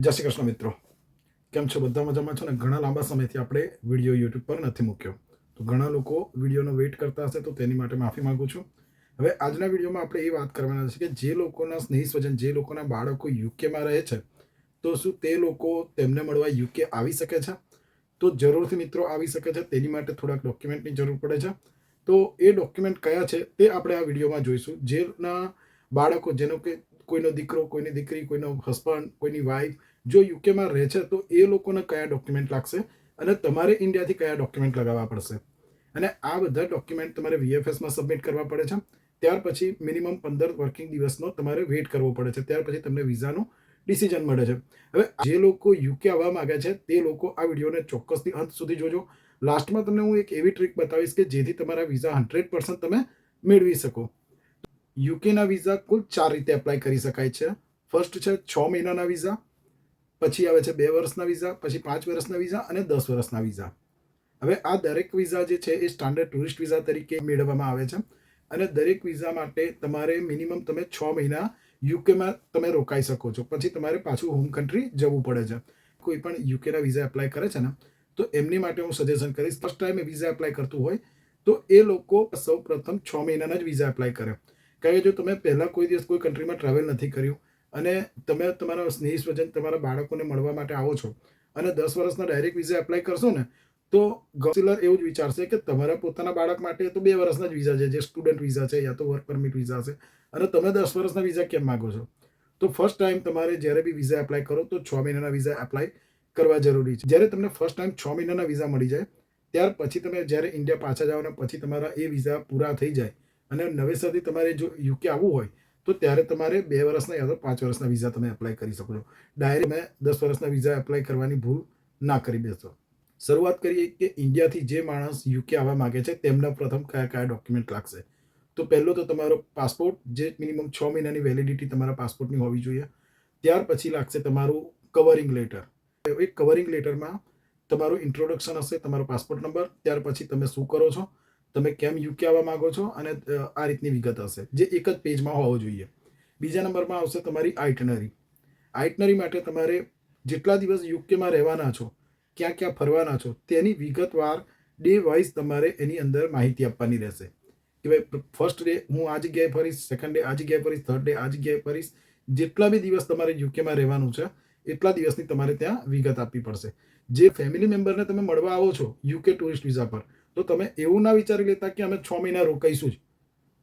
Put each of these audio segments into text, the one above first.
જય શ્રી કૃષ્ણ મિત્રો. કેમ છો? બધા મજામાં છો ને? ઘણા લાંબા સમયથી આપણે વીડિયો યુટ્યુબ પર નથી મૂક્યો. તો ઘણા લોકો વિડીયોનો વેઇટ કરતા હશે તો તેની માટે માફી માંગુ છું. હવે આજના વિડીયોમાં આપણે એ વાત કરવાના છે કે જે લોકોના સ્નેહી સ્વજન, જે લોકોના બાળકો યુકેમાં રહે છે, તો શું તે લોકો તેમને મળવા યુકે આવી શકે છે? તો જરૂરથી મિત્રો આવી શકે છે. તેની માટે થોડાક ડોક્યુમેન્ટની જરૂર પડે છે. તો એ ડોક્યુમેન્ટ કયા છે તે આપણે આ વિડીયોમાં જોઈશું. જેના બાળકો, જેનો કે કોઈનો દીકરો, કોઈની દીકરી, કોઈનો હસબન્ડ કોઈની વાઈફ જો યુકેમાં રહે છે, તો એ લોકોને કયા ડોક્યુમેન્ટ લાગશે અને તમારે ઇન્ડિયાથી કયા ડોક્યુમેન્ટ લગાવવા પડશે? અને આ બધા ડોક્યુમેન્ટ તમારે વીએફએસમાં સબમિટ કરવા પડે છે. ત્યાર પછી મિનિમમ પંદર વર્કિંગ દિવસનો તમારે વેઇટ કરવો પડે છે. ત્યાર પછી તમને વિઝાનું ડિસિઝન મળે છે. હવે જે લોકો યુકે આવવા માગે છે, તે લોકો આ વિડીયોને ચોક્કસથી અંત સુધી જોજો. લાસ્ટમાં તમને હું એક એવી ટ્રીક બતાવીશ કે જેથી તમારા વિઝા હંડ્રેડ પર્સન્ટ તમે મેળવી શકો. યુકેના વિઝા કુલ ચાર રીતે એપ્લાય કરી શકાય છે. ફર્સ્ટ છે છ મહિનાના વિઝા પછી આવે છે બે વર્ષના વિઝા પછી પાંચ વર્ષના વિઝા અને દસ વર્ષના વિઝા હવે આ દરેક વિઝા જે છે એ સ્ટાન્ડર્ડ ટુરિસ્ટ વિઝા તરીકે મેળવવામાં આવે છે. અને દરેક વિઝા માટે તમારે મિનિમમ તમે છ મહિના યુકેમાં તમે રોકાઈ શકો છો. પછી તમારે પાછું હોમ કન્ટ્રી જવું પડે છે. કોઈ પણ યુકેના વિઝા એપ્લાય કરે છે ને, તો એમની માટે હું સજેશન કરીશ ફર્સ્ટ ટાઈમ વિઝા એપ્લાય કરતું હોય, તો એ લોકો સૌ પ્રથમ છ મહિનાના જ વિઝા એપ્લાય કરે. કારણ કે જો તમે પહેલાં કોઈ દિવસ કોઈ કન્ટ્રીમાં ટ્રાવેલ નથી કર્યું અને તમે તમારા સ્નેહી સ્વજન તમારા બાળકોને મળવા માટે આવો છો અને દસ વર્ષના ડાયરેક્ટ વિઝા એપ્લાય કરશો ને, તો કાઉન્સિલર એવું જ વિચારશે કે તમારા પોતાના બાળક માટે તો બે વર્ષના જ વિઝા છે, જે સ્ટુડન્ટ વિઝા છે યા તો વર્ક પરમિટ વિઝા છે. અને તમે દસ વર્ષના વિઝા કેમ માગો છો? તો ફર્સ્ટ ટાઈમ તમારે જ્યારે બી વિઝા એપ્લાય કરો તો છ મહિનાના વિઝા એપ્લાય કરવા જરૂરી છે. જ્યારે તમને ફર્સ્ટ ટાઈમ છ મહિનાના વિઝા મળી જાય, ત્યાર પછી તમે જ્યારે ઇન્ડિયા પાછા જાઓ ને પછી તમારા એ વિઝા પૂરા થઈ જાય. અને નવેસરથી તમારે જો યુકે આવવું હોય તો ત્યારે તમારે બે વર્ષના યા પાંચ વર્ષના વિઝા તમે એપ્લાય કરી શકો છો. ડાયરેક્ટ મેં દસ વર્ષના વિઝા એપ્લાય કરવાની ભૂલ ના કરી બેસો. શરૂઆત કરીએ કે ઇન્ડિયાથી જે માણસ યુકે આવવા માગે છે, તેમના પ્રથમ કયા કયા ડોક્યુમેન્ટ લાગશે? તો પહેલો તો તમારો પાસપોર્ટ જે મિનિમમ છ મહિનાની વેલિડિટી તમારા પાસપોર્ટની હોવી જોઈએ. ત્યાર પછી લાગશે તમારું કવરિંગ લેટર એ કવરિંગ લેટરમાં તમારું ઇન્ટ્રોડક્શન હશે, તમારો પાસપોર્ટ નંબર ત્યાર પછી તમે શું કરો છો? તમે કેમ યુકે આવવા માંગો છો અને આ રીતની વિગત હશે. જે એક જ પેજમાં હોવો જોઈએ. બીજા નંબરમાં આવશે તમારી આઇટનરી. આઇટનરી માટે તમારે જેટલા દિવસ યુકેમાં રહેવાના છો, ક્યાં ક્યાં ફરવાના છો, તેની વિગતવાર ડે વાઇઝ તમારે એની અંદર માહિતી આપવાની રહેશે. કે ભાઈ ફર્સ્ટ ડે હું આ જગ્યાએ ફરીશ, સેકન્ડ ડે આ જગ્યાએ ફરીશ, થર્ડ ડે આ જગ્યાએ ફરીશ, જેટલા બી દિવસ તમારે યુકેમાં રહેવાનું છે, એટલા દિવસની તમારે ત્યાં વિગત આપવી પડશે. જે ફેમિલી મેમ્બરને તમે મળવા આવો છો યુકે ટુરિસ્ટ વિઝા પર તો તમે એવું ના વિચારી લેતા કે અમે છ મહિના રોકાઈશું જ.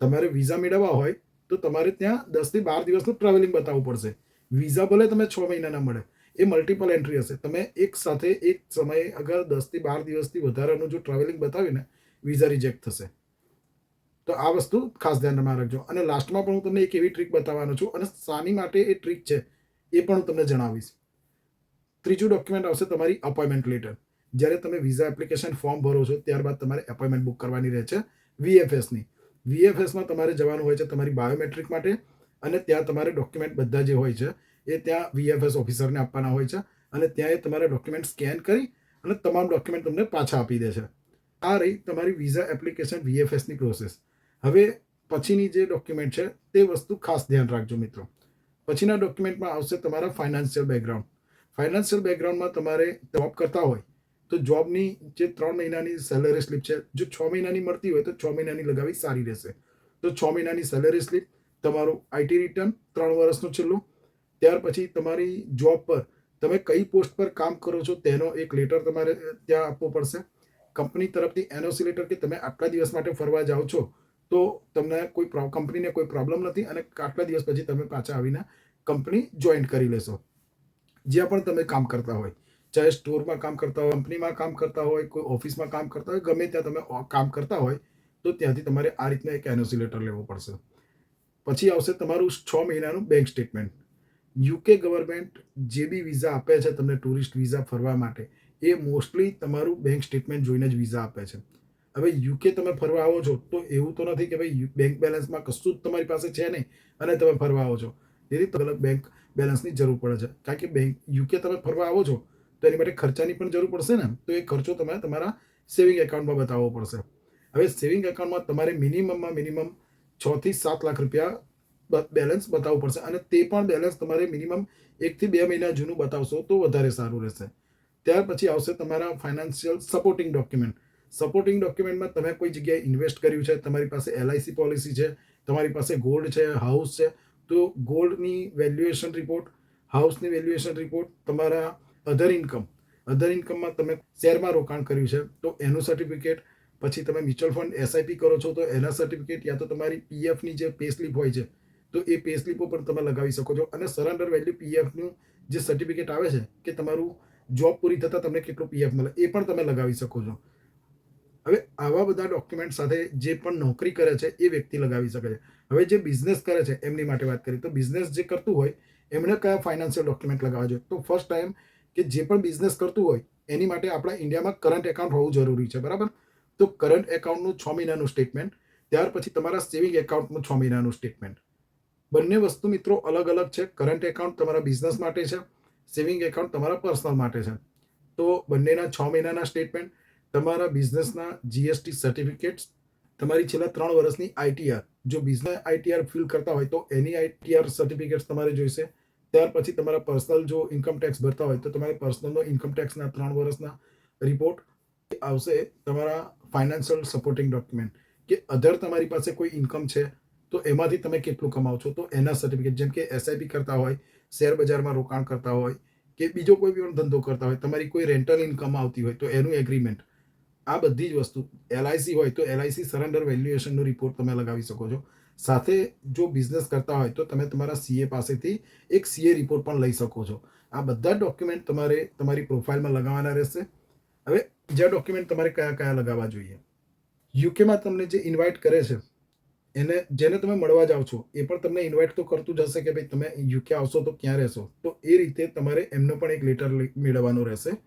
તમારે વિઝા મેળવવા હોય તો તમારે ત્યાં દસથી બાર દિવસનું ટ્રાવેલિંગ બતાવવું પડશે. વિઝા ભલે તમે છ મહિનાના મળે, એ મલ્ટિપલ એન્ટ્રી હશે. તમે એક સાથે એક સમયે અગર દસથી બાર દિવસથી વધારાનું જો ટ્રાવેલિંગ બતાવીને વિઝા રિજેક્ટ થશે. તો આ વસ્તુ ખાસ ધ્યાનમાં રાખજો. અને લાસ્ટમાં પણ હું તમને એક એવી ટ્રીક બતાવવાનો છું અને શાની માટે એ ટ્રીક છે, એ પણ હું તમને જણાવીશ. ત્રીજું ડોક્યુમેન્ટ આવશે તમારી અપોઇન્ટમેન્ટ લેટર જ્યારે તમે વિઝા એપ્લિકેશન ફોર્મ ભરો છો, ત્યારબાદ તમારે એપોઇન્ટમેન્ટ બુક કરવાની રહે છે વીએફએસની વીએફએસમાં તમારે જવાનું હોય છે તમારી બાયોમેટ્રિક માટે અને ત્યાં તમારે ડોક્યુમેન્ટ બધા જે હોય છે, એ ત્યાં વીએફએસ ઓફિસરને આપવાના હોય છે અને ત્યાં એ તમારા ડોક્યુમેન્ટ સ્કેન કરી અને તમામ ડોક્યુમેન્ટ તમને પાછા આપી દે છે. આ રહી તમારી વિઝા એપ્લિકેશન વીએફએસની પ્રોસેસ હવે પછીની જે ડોક્યુમેન્ટ છે, તે વસ્તુ ખાસ ધ્યાન રાખજો મિત્રો. પછીના ડોક્યુમેન્ટમાં આવશે તમારા ફાઇનાન્શિયલ બેકગ્રાઉન્ડ ફાઇનાન્શિયલ બેકગ્રાઉન્ડમાં તમારે જોબ કરતા હોય તો જોબની જે ત્રણ મહિનાની સેલરી સ્લીપ છે, જો છ મહિનાની મળતી હોય તો છ મહિનાની લગાવી સારી રહેશે. તો છ મહિનાની સેલરી સ્લીપ તમારું આઈટી રિટર્ન ત્રણ વર્ષનું છેલ્લું, ત્યાર પછી તમારી જોબ પર તમે કઈ પોસ્ટ પર કામ કરો છો તેનો એક લેટર તમારે ત્યાં આપવો પડશે. કંપની તરફથી એનઓસી લેટર કે તમે આટલા દિવસ માટે ફરવા જાઓ છો, તો તમને કોઈ કંપનીને કોઈ પ્રોબ્લેમ નથી અને આટલા દિવસ પછી તમે પાછા આવીને કંપની જોઈન કરી લેશો. જ્યાં પણ તમે કામ કરતા હોય. ચાહે સ્ટોરમાં કામ કરતા હોય, કંપનીમાં કામ કરતા હોય, કોઈ ઓફિસમાં કામ કરતા હોય, ગમે ત્યાં તમે કામ કરતા હોય, તો ત્યાંથી તમારે આ રીતના એક એનઓસી લેટર લેવો પડશે. પછી આવશે તમારું છ મહિનાનું બેંક સ્ટેટમેન્ટ યુકે ગવર્મેન્ટ જે બી વિઝા આપે છે તમને ટુરિસ્ટ વિઝા ફરવા માટે, એ મોસ્ટલી તમારું બેંક સ્ટેટમેન્ટ જોઈને જ વિઝા આપે છે. હવે યુકે તમે ફરવા આવો છો, તો એવું તો નથી કે ભાઈ બેંક બેલેન્સમાં કશું જ તમારી પાસે છે નહીં, અને તમે ફરવા આવો છો. તેથી તમને બેંક બેલેન્સની જરૂર પડે છે. કારણ કે બેંક યુકે તમે ફરવા આવો છો તો એની માટે ખર્ચાની પણ જરૂર પડશે ને? તો એ ખર્ચો તમે તમારા સેવિંગ એકાઉન્ટમાં બતાવવો પડશે. હવે સેવિંગ એકાઉન્ટમાં તમારે મિનિમમમાં મિનિમમ છથી સાત લાખ રૂપિયા બેલેન્સ બતાવવું પડશે અને તે પણ બેલેન્સ તમારે મિનિમમ એકથી બે મહિના જૂનું બતાવશો તો વધારે સારું રહેશે. ત્યાર પછી આવશે તમારા ફાઇનાન્શિયલ સપોર્ટિંગ ડોક્યુમેન્ટ સપોર્ટિંગ ડોક્યુમેન્ટમાં તમે કોઈ જગ્યાએ ઇન્વેસ્ટ કર્યું છે, તમારી પાસે એલઆઈસી પોલિસી છે, તમારી પાસે ગોલ્ડ છે હાઉસ છે, તો ગોલ્ડની વેલ્યુએશન રિપોર્ટ હાઉસની વેલ્યુએશન રિપોર્ટ તમારા અધર ઇન્કમ અધર ઇન્કમમાં તમે શેરમાં રોકાણ કર્યું છે, તો એનું સર્ટિફિકેટ પછી તમે મ્યુચ્યુઅલ ફંડ એસઆઈપી કરો છો, તો એના સર્ટિફિકેટ યા તો તમારી પીએફની જે પે સ્લીપ હોય છે, તો એ પે સ્લીપો પણ તમે લગાવી શકો છો. અને સરેન્ડર વેલ્યુ પીએફનું જે સર્ટિફિકેટ આવે છે, કે તમારું જોબ પૂરી થતાં તમને કેટલું પીએફ મળે, એ પણ તમે લગાવી શકો છો. હવે આવા બધા ડોક્યુમેન્ટ સાથે જે પણ નોકરી કરે છે, એ વ્યક્તિ લગાવી શકે છે. હવે જે બિઝનેસ કરે છે, એમની માટે વાત કરીએ, તો બિઝનેસ જે કરતું હોય, એમણે કયા ફાઇનાન્શિયલ ડોક્યુમેન્ટ લગાવવા જોઈએ? તો ફર્સ્ટ ટાઈમ કે જે પણ બિઝનેસ કરતું હોય, એની માટે આપણા ઇન્ડિયામાં કરંટ એકાઉન્ટ હોવું જરૂરી છે, બરાબર? તો કરંટ એકાઉન્ટનું છ મહિનાનું સ્ટેટમેન્ટ ત્યાર પછી તમારા સેવિંગ એકાઉન્ટનું છ મહિનાનું સ્ટેટમેન્ટ બંને વસ્તુ મિત્રો અલગ અલગ છે. કરંટ એકાઉન્ટ તમારા બિઝનેસ માટે છે સેવિંગ એકાઉન્ટ તમારા પર્સનલ માટે છે. તો બંનેના છ મહિનાના સ્ટેટમેન્ટ તમારા બિઝનેસના જીએસટી સર્ટિફિકેટ્સ તમારી છેલ્લા ત્રણ વર્ષની આઈટીઆર જો બિઝનેસ આઈટીઆર ફિલ કરતા હોય તો એની આઈટીઆર સર્ટિફિકેટ્સ તમારે જોઈશે. ત્યાર પછી તમારા પર્સનલ જો ઇન્કમ ટેક્સ ભરતા હોય તો તમારે પર્સનલનો ઇન્કમ ટેક્સના ત્રણ વર્ષના રિપોર્ટ આવશે તમારા ફાઇનાન્શિયલ સપોર્ટિંગ ડોક્યુમેન્ટ કે અધર તમારી પાસે કોઈ ઇન્કમ છે તો એમાંથી તમે કેટલું કમાવો છો? તો એના સર્ટિફિકેટ જેમ કે એસઆઈપી કરતા હોય, શેર બજારમાં રોકાણ કરતા હોય કે બીજો કોઈ પણ ધંધો કરતા હોય, તમારી કોઈ રેન્ટલ ઇન્કમ આવતી હોય તો એનું એગ્રીમેન્ટ આ બધી જ વસ્તુ એલઆઈસી હોય તો એલઆઈસી સરેન્ડર વેલ્યુએશનનો રિપોર્ટ તમે લગાવી શકો છો. સાથે જો બિઝનેસ કરતા હોય તો તમે તમારા સીએ પાસેથી એક સીએ રિપોર્ટ પણ લઈ શકો છો. આ બધા ડોક્યુમેન્ટ તમારે તમારી પ્રોફાઇલમાં લગાવવાના રહેશે. હવે બીજા ડોક્યુમેન્ટ તમારે કયા કયા લગાવવા જોઈએ? યુકેમાં તમને જે ઇન્વાઇટ કરે છે, એને જેને તમે મળવા જાઓ છો, એ પણ તમને ઇન્વાઇટ તો કરતું જ હશે કે ભાઈ તમે યુકે આવશો તો ક્યાં રહેશો? તો એ રીતે તમારે એમનો પણ એક લેટર મેળવવાનો રહેશે.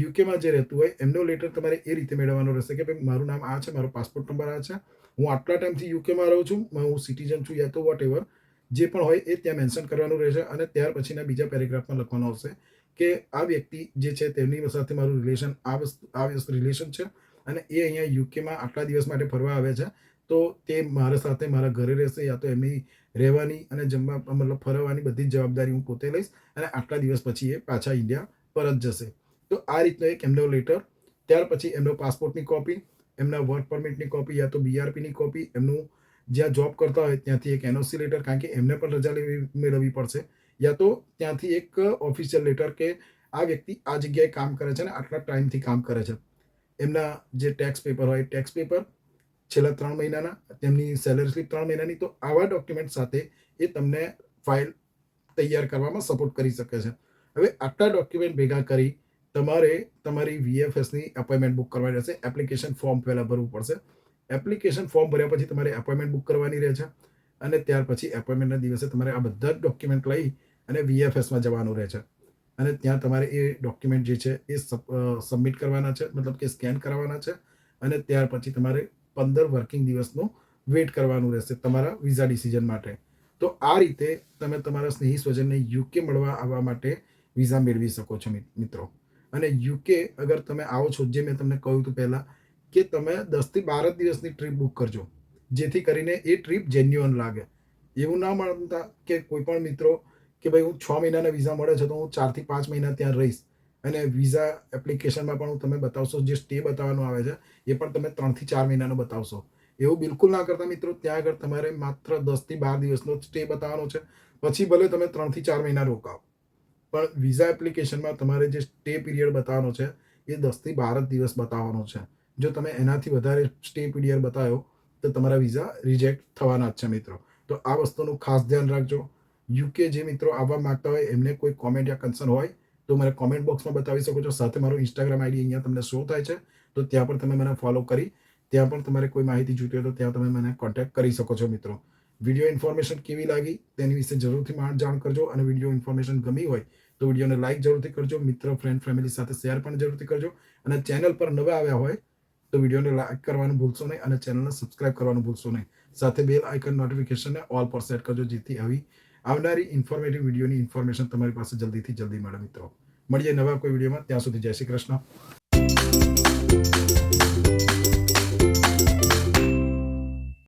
યુકેમાં જે રહેતું હોય, એમનો લેટર તમારે એ રીતે મેળવવાનો રહેશે કે ભાઈ, મારું નામ આ છે, મારો પાસપોર્ટ નંબર આ છે. હું આટલા ટાઈમથી યુકેમાં રહું છું હું સિટીઝન છું યા તો વોટ એવર જે પણ હોય એ ત્યાં મેન્શન કરવાનું રહેશે અને ત્યાર પછીના બીજા પેરેગ્રાફમાં લખવાનું આવશે કે આ વ્યક્તિ જે છે તેમની સાથે મારું રિલેશન આ વસ્તુ આ રિલેશન છે અને એ અહીંયા યુકેમાં આટલા દિવસ માટે ફરવા આવે છે. તો તે મારા સાથે મારા ઘરે રહેશે યા તો એમની રહેવાની અને જમવા, મતલબ ફરવાની બધી જવાબદારી હું પોતે લઈશ અને આટલા દિવસ પછી એ પાછા ઇન્ડિયા પરત જશે. તો આ રીતનો એક એમનો લેટર, ત્યાર પછી એમનો પાસપોર્ટની કોપી એમના વર્ક પરમિટની કોપી યા તો બીઆરપીની કોપી એમનું જ્યાં જોબ કરતા હોય ત્યાંથી એક એનઓસી લેટર કારણ કે એમને પણ રજા લેવી, મેળવવી પડશે. યા તો ત્યાંથી એક ઓફિશિયલ લેટર કે આ વ્યક્તિ આ જગ્યાએ કામ કરે છે ને આટલા ટાઈમથી કામ કરે છે. એમના જે ટેક્સ પેપર હોય ટેક્સ પેપર છેલ્લા ત્રણ મહિનાના, તેમની સેલરી સ્લીપ ત્રણ મહિનાની, તો આવા ડોક્યુમેન્ટ સાથે એ તમને ફાઇલ તૈયાર કરવામાં સપોર્ટ કરી શકે છે. હવે આટલા ડોક્યુમેન્ટ ભેગા કરી તમારે તમારી વીએફએસની એપોઇન્ટમેન્ટ બુક કરવાની રહેશે. એપ્લિકેશન ફોર્મ પહેલાં ભરવું પડશે. એપ્લિકેશન ફોર્મ ભર્યા પછી તમારે એપોઇન્ટમેન્ટ બુક કરવાની રહે છે. અને ત્યાર પછી એપોઇન્ટમેન્ટના દિવસે તમારે આ બધા જ ડોક્યુમેન્ટ લઈ અને વીએફએસમાં જવાનું રહે છે. અને ત્યાં તમારે એ ડોક્યુમેન્ટ જે છે, એ સબમિટ કરવાના છે. મતલબ કે સ્કેન કરવાના છે. અને ત્યાર પછી તમારે પંદર વર્કિંગ દિવસનો વેટ કરવાનું રહેશે તમારા વિઝા ડિસિઝન માટે. તો આ રીતે તમે તમારા સ્નેહી સ્વજનને યુકે મળવા આવવા માટે વિઝા મેળવી શકો છો મિત્રો. અને યુકે અગર તમે આવો છો, જે મેં તમને કહ્યું હતું પહેલાં, કે તમે દસથી બાર દિવસની ટ્રીપ બુક કરજો. જેથી કરીને એ ટ્રીપ જેન્યુઅન લાગે. એવું ના માનતા કે કોઈ પણ મિત્રો કે ભાઈ હું છ મહિનાના વિઝા મળે છે તો હું ચારથી પાંચ મહિના ત્યાં રહીશ. અને વિઝા એપ્લિકેશનમાં પણ હું તમે બતાવશો, જે સ્ટે બતાવવાનો આવે છે, એ પણ તમે ત્રણથી ચાર મહિનાનો બતાવશો. એવું બિલકુલ ના કરતા મિત્રો, ત્યાં આગળ તમારે માત્ર દસથી બાર દિવસનો સ્ટે બતાવવાનો છે. પછી ભલે તમે ત્રણથી ચાર મહિના રોકાવો પણ વિઝા એપ્લિકેશનમાં તમારે જે સ્ટે પીરિયડ બતાવવાનો છે, એ દસથી બાર દિવસ બતાવવાનો છે. જો તમે એનાથી વધારે સ્ટે પીરિયડ બતાવ્યો, તો તમારા વિઝા રિજેક્ટ થવાના જ છે મિત્રો. તો આ વસ્તુનું ખાસ ધ્યાન રાખજો. યુકે જે મિત્રો આવવા માગતા હોય, એમને કોઈ કોમેન્ટ યા કન્સર્ન હોય, તો મને કોમેન્ટ બોક્સમાં બતાવી શકો છો. સાથે મારું ઇન્સ્ટાગ્રામ આઈડી અહીંયા તમને શો થાય છે. તો ત્યાં પણ તમે મને ફોલો કરી, ત્યાં પણ તમારે કોઈ માહિતી જોઈતી હોય તો ત્યાં તમે મને કોન્ટેક્ટ કરી શકો છો મિત્રો. વીડિયો ઇન્ફોર્મેશન કેવી લાગી, તેની વિશે જરૂરથી જાણ કરજો અને વીડિયો ઇન્ફોર્મેશન ગમી હોય તો વિડીયોને લાઇક જરૂરથી કરજો. મિત્ર ફ્રેન્ડ ફેમિલી સાથે શેર પણ જરૂરથી કરજો. અને ચેનલ પર નવા આવ્યા હોય તો વિડીયોને લાઇક કરવાનું ભૂલશો નહીં અને ચેનલને સબસ્ક્રાઇબ કરવાનું ભૂલશો નહીં. સાથે બેલ આઇકન નોટિફિકેશનને ઓલ પર સેટ કરજો જેથી આવી આવનારી ઇન્ફોર્મેટિવ વિડીયોની ઇન્ફોર્મેશન તમારી પાસે જલ્દીથી જલ્દી મળે મિત્રો. મળીએ નવા કોઈ વિડીયોમાં. ત્યાં સુધી જય શ્રી કૃષ્ણ.